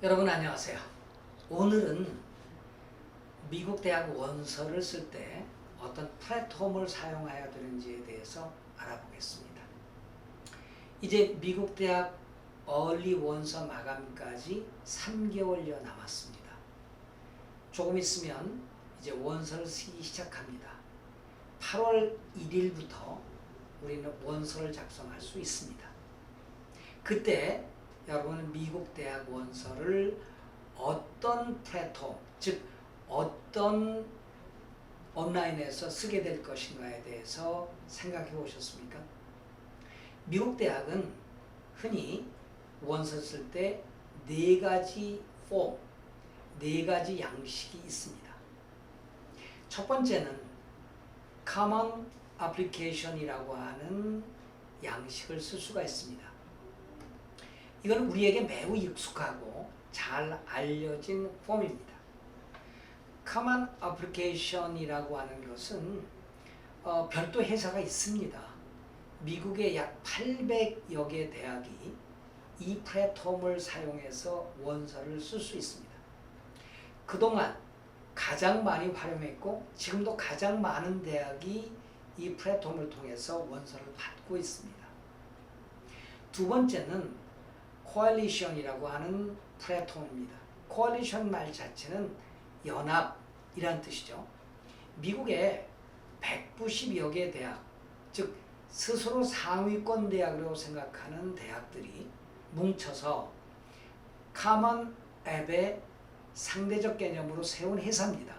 여러분 안녕하세요. 오늘은 미국 대학 원서를 쓸 때 어떤 플랫폼을 사용해야 되는지에 대해서 알아보겠습니다. 이제 미국 대학 얼리 원서 마감까지 3개월여 남았습니다. 조금 있으면 이제 원서를 쓰기 시작합니다. 8월 1일부터 우리는 원서를 작성할 수 있습니다. 그때 여러분은 미국 대학 원서를 어떤 플랫폼, 즉 어떤 온라인에서 쓰게 될 것인가에 대해서 생각해 보셨습니까? 미국 대학은 흔히 원서 쓸 때 네 가지 폼, 네 가지 양식이 있습니다. 첫 번째는 Common Application이라고 하는 양식을 쓸 수가 있습니다. 이건 우리에게 매우 익숙하고 잘 알려진 폼입니다. Common Application이라고 하는 것은 어, 별도 회사가 있습니다. 미국의 약 800여 개 대학이 이 플랫폼을 사용해서 원서를 쓸 수 있습니다. 그동안 가장 많이 활용했고 지금도 가장 많은 대학이 이 플랫폼을 통해서 원서를 받고 있습니다. 두 번째는 코알리션이라고 하는 플랫폼입니다. 코알리션 말 자체는 연합이란 뜻이죠. 미국의 190여 개 대학, 즉 스스로 상위권 대학이라고 생각하는 대학들이 뭉쳐서 카먼 앱의 상대적 개념으로 세운 회사입니다.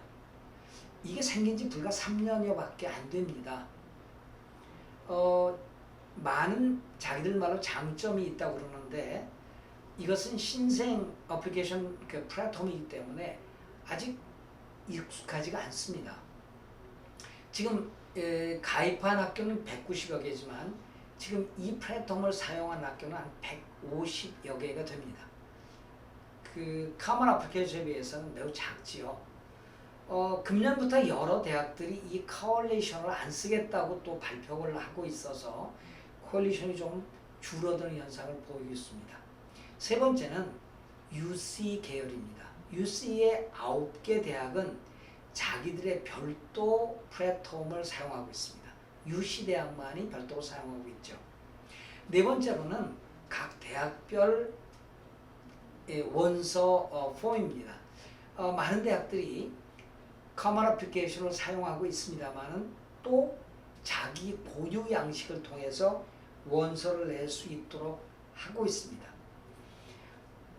이게 생긴 지 불과 3년여밖에 안 됩니다. 어, 많은 자기들 말로 장점이 있다고 그러는데 이것은 신생 어플리케이션 그 플랫폼이기 때문에 아직 익숙하지가 않습니다. 지금 에, 가입한 학교는 190여 개지만 지금 이 플랫폼을 사용한 학교는 한 150여 개가 됩니다. 그 카먼 어플리케이션에 비해서는 매우 작지요. 어, 금년부터 여러 대학들이 이 코얼레이션을 안 쓰겠다고 또 발표를 하고 있어서 코얼레이션이 좀 줄어드는 현상을 보이고 있습니다. 세 번째는 UC 계열입니다. UC의 아홉 개 대학은 자기들의 별도 플랫폼을 사용하고 있습니다. UC 대학만이 별도로 사용하고 있죠. 네 번째로는 각 대학별 원서 어, 폼입니다. 어, 많은 대학들이 커먼 어플리케이션을 사용하고 있습니다만은 또 자기 고유 양식을 통해서 원서를 낼 수 있도록 하고 있습니다.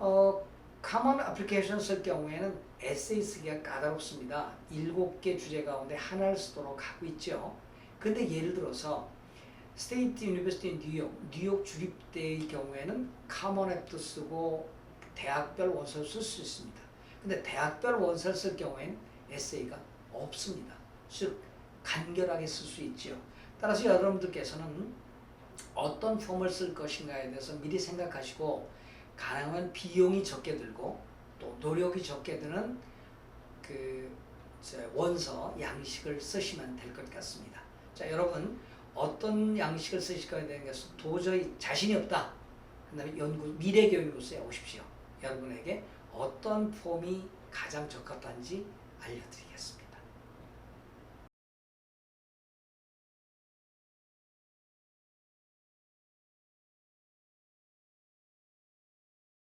어, 커먼 어플리케이션 쓸 경우에는 에세이 쓰기가 까다롭습니다. 일곱 개 주제 가운데 하나를 쓰도록 하고 있죠. 근데 예를 들어서 스테이트 유니버시티 뉴욕, 뉴욕 주립대의 경우에는 커먼 앱도 쓰고 대학별 원서를 쓸 수 있습니다. 근데 대학별 원서를 쓸 경우에는 에세이가 없습니다. 즉 간결하게 쓸 수 있죠. 따라서 여러분들께서는 어떤 폼을 쓸 것인가에 대해서 미리 생각하시고 가능한 비용이 적게 들고 또 노력이 적게 드는 그 원서 양식을 쓰시면 될 것 같습니다. 자 여러분 어떤 양식을 쓰실 거에 대해서 도저히 자신이 없다. 그다음에 연구 미래 교육으로서 오십시오. 여러분에게 어떤 폼이 가장 적합한지 알려드리겠습니다.